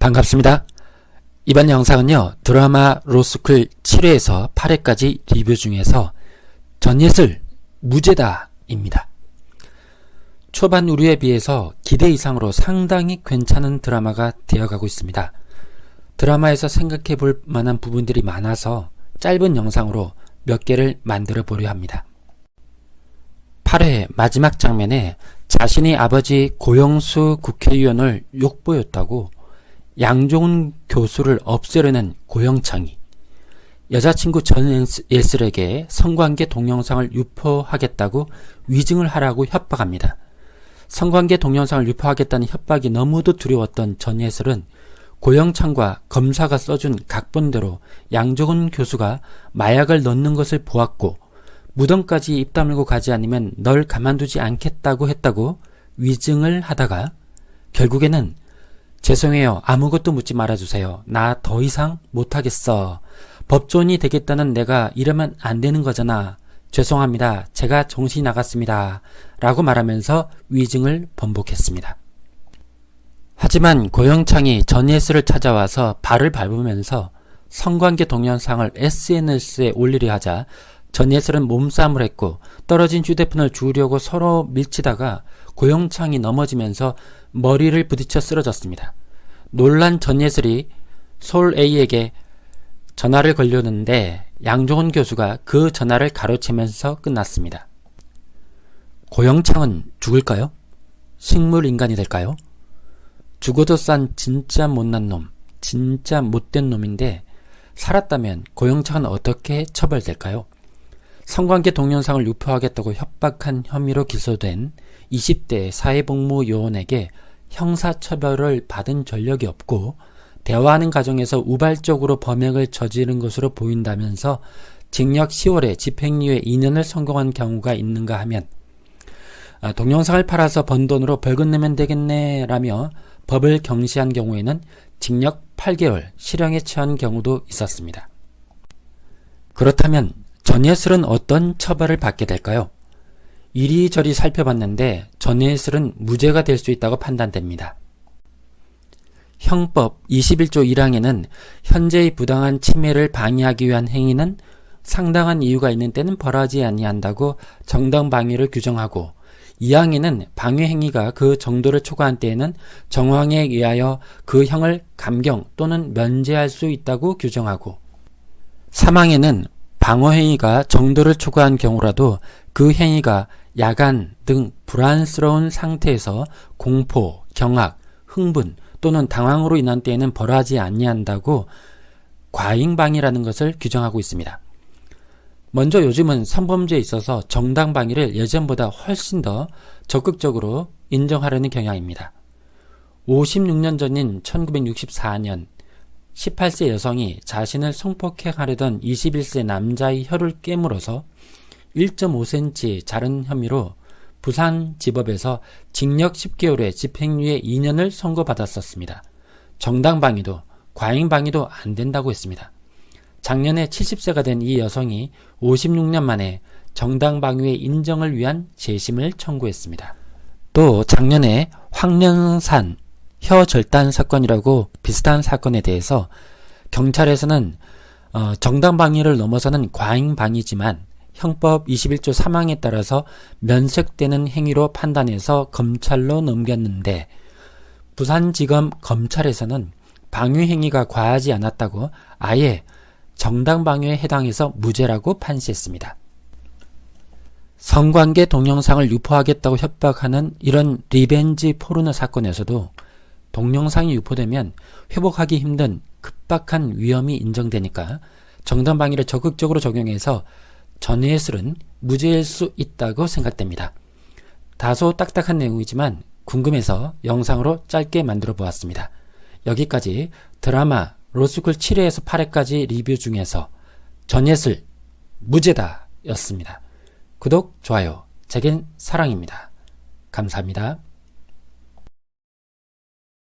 반갑습니다. 이번 영상은요, 드라마 로스쿨 7회에서 8회까지 리뷰 중에서 전예슬 무죄다입니다. 초반 우려에 비해서 기대 이상으로 상당히 괜찮은 드라마가 되어가고 있습니다. 드라마에서 생각해 볼 만한 부분들이 많아서 짧은 영상으로 몇 개를 만들어 보려 합니다. 8회 마지막 장면에 자신의 아버지 고영수 국회의원을 욕보였다고 양종훈 교수를 없애려는 고영창이 여자친구 전 예슬에게 성관계 동영상을 유포하겠다고 위증을 하라고 협박합니다. 성관계 동영상을 유포하겠다는 협박이 너무도 두려웠던 전 예슬은 고영창과 검사가 써준 각본대로 양종훈 교수가 마약을 넣는 것을 보았고 무덤까지 입 다물고 가지 않으면 널 가만두지 않겠다고 했다고 위증을 하다가 결국에는 죄송해요. 아무것도 묻지 말아주세요. 나 더 이상 못하겠어. 법조인이 되겠다는 내가 이러면 안 되는 거잖아. 죄송합니다. 제가 정신이 나갔습니다. 라고 말하면서 위증을 번복했습니다. 하지만 고영창이 전예슬을 찾아와서 발을 밟으면서 성관계 동영상을 SNS에 올리려 하자 전예슬은 몸싸움을 했고 떨어진 휴대폰을 주우려고 서로 밀치다가 고영창이 넘어지면서 머리를 부딪혀 쓰러졌습니다. 놀란 전예슬이 서울 A에게 전화를 걸렸는데 양종훈 교수가 그 전화를 가로채면서 끝났습니다. 고영창은 죽을까요? 식물 인간이 될까요? 죽어도 싼 진짜 못난 놈, 진짜 못된 놈인데 살았다면 고영창은 어떻게 처벌될까요? 성관계 동영상을 유포하겠다고 협박한 혐의로 기소된 20대 사회복무 요원에게 형사처벌을 받은 전력이 없고 대화하는 과정에서 우발적으로 범행을 저지른 것으로 보인다면서 징역 10월에 집행유예 2년을 선고한 경우가 있는가 하면 아, 동영상을 팔아서 번 돈으로 벌금 내면 되겠네 라며 법을 경시한 경우에는 징역 8개월 실형에 처한 경우도 있었습니다. 그렇다면 전예슬은 어떤 처벌을 받게 될까요? 이리저리 살펴봤는데 전예슬은 무죄가 될 수 있다고 판단됩니다. 형법 21조 1항에는 현재의 부당한 침해를 방해하기 위한 행위는 상당한 이유가 있는 때는 벌하지 아니한다고 정당 방위를 규정하고 2항에는 방해 행위가 그 정도를 초과한 때에는 정황에 의하여 그 형을 감경 또는 면제할 수 있다고 규정하고 3항에는 방어 행위가 정도를 초과한 경우라도 그 행위가 야간 등 불안스러운 상태에서 공포, 경악, 흥분 또는 당황으로 인한 때에는 벌하지 아니한다고 과잉방위라는 것을 규정하고 있습니다. 먼저 요즘은 성범죄에 있어서 정당방위를 예전보다 훨씬 더 적극적으로 인정하려는 경향입니다. 56년 전인 1964년 18세 여성이 자신을 성폭행하려던 21세 남자의 혀를 깨물어서 1.5cm 자른 혐의로 부산 지법에서 징역 10개월에 집행유예 2년을 선고받았었습니다. 정당방위도 과잉방위도 안 된다고 했습니다. 작년에 70세가 된 이 여성이 56년 만에 정당방위의 인정을 위한 재심을 청구했습니다. 또 작년에 황련산 혀절단 사건이라고 비슷한 사건에 대해서 경찰에서는 어, 정당방위를 넘어서는 과잉방위지만 형법 21조 3항에 따라서 면책되는 행위로 판단해서 검찰로 넘겼는데 부산지검 검찰에서는 방위 행위가 과하지 않았다고 아예 정당방위에 해당해서 무죄라고 판시했습니다. 성관계 동영상을 유포하겠다고 협박하는 이런 리벤지 포르노 사건에서도 동영상이 유포되면 회복하기 힘든 급박한 위험이 인정되니까 정당 방위를 적극적으로 적용해서 전예슬은 무죄일 수 있다고 생각됩니다. 다소 딱딱한 내용이지만 궁금해서 영상으로 짧게 만들어 보았습니다. 여기까지 드라마 로스쿨 7회에서 8회까지 리뷰 중에서 전예슬 무죄다 였습니다. 구독, 좋아요, 제겐 사랑입니다. 감사합니다.